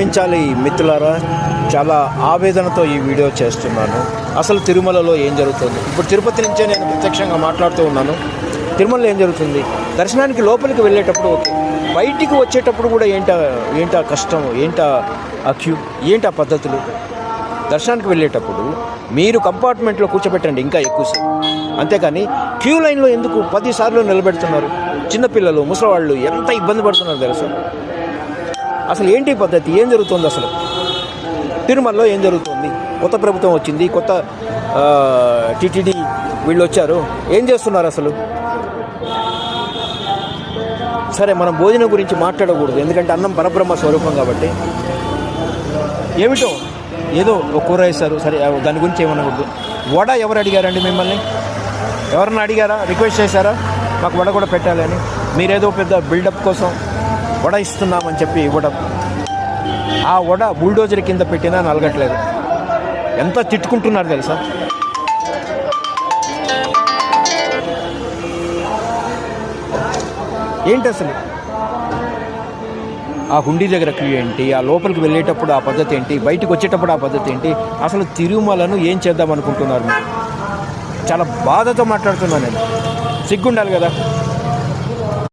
క్షమించాలి మిత్రులారా. చాలా ఆవేదనతో ఈ వీడియో చేస్తున్నాను. అసలు తిరుమలలో ఏం జరుగుతుంది? ఇప్పుడు తిరుపతి నుంచే నేను ప్రత్యక్షంగా మాట్లాడుతూ ఉన్నాను. తిరుమలలో ఏం జరుగుతుంది? దర్శనానికి లోపలికి వెళ్ళేటప్పుడు ఓకే బయటికి వచ్చేటప్పుడు కూడా ఏంటా ఏంటా కష్టం ఏంటా ఆ క్యూ ఏంటా పద్ధతులు? దర్శనానికి వెళ్ళేటప్పుడు మీరు కంపార్ట్మెంట్లో కూర్చోబెట్టండి ఇంకా ఎక్కువసేపు. అంతేకాని క్యూ లైన్లో ఎందుకు పదిసార్లు నిలబెడుతున్నారు? చిన్నపిల్లలు ముసలివాళ్ళు ఎంత ఇబ్బంది పడుతున్నారు తెలుసా? అసలు ఏంటి పద్ధతి? ఏం జరుగుతుంది అసలు? తిరుమలలో ఏం జరుగుతుంది? కొత్త ప్రభుత్వం వచ్చింది కొత్త టీటీడీ వీళ్ళు వచ్చారు. ఏం చేస్తున్నారు అసలు? సరే మనం భోజనం గురించి మాట్లాడకూడదు ఎందుకంటే అన్నం పరబ్రహ్మ స్వరూపం కాబట్టి. ఏమిటో? ఏదో ఒక కూర వేస్తారు సరే దాని గురించి ఏమనకూడదు వడ ఎవరు అడిగారండి మిమ్మల్ని? ఎవరన్నా అడిగారా? రిక్వెస్ట్ చేశారా? మాకు వడ కూడా పెట్టాలని మీరేదో పెద్ద బిల్డప్ కోసం వడ ఇస్తున్నామని చెప్పి ఇవ్వడం ఆ వడ బుల్డోజర్ కింద పెట్టినా నలగట్లేదు. ఎంత తిట్టుకుంటున్నారు తెలుసా? ఏంటి అసలు? ఆ హుండీ దగ్గర క్యూ ఏంటి? ఆ లోపలికి వెళ్ళేటప్పుడు ఆ పద్ధతి ఏంటి? బయటకు వచ్చేటప్పుడు ఆ పద్ధతి ఏంటి? అసలు తిరుమలను ఏం చేద్దాం అనుకుంటున్నారు మీరు? చాలా బాధతో మాట్లాడుతున్నాను నేను. సిగ్గుండాలి కదా?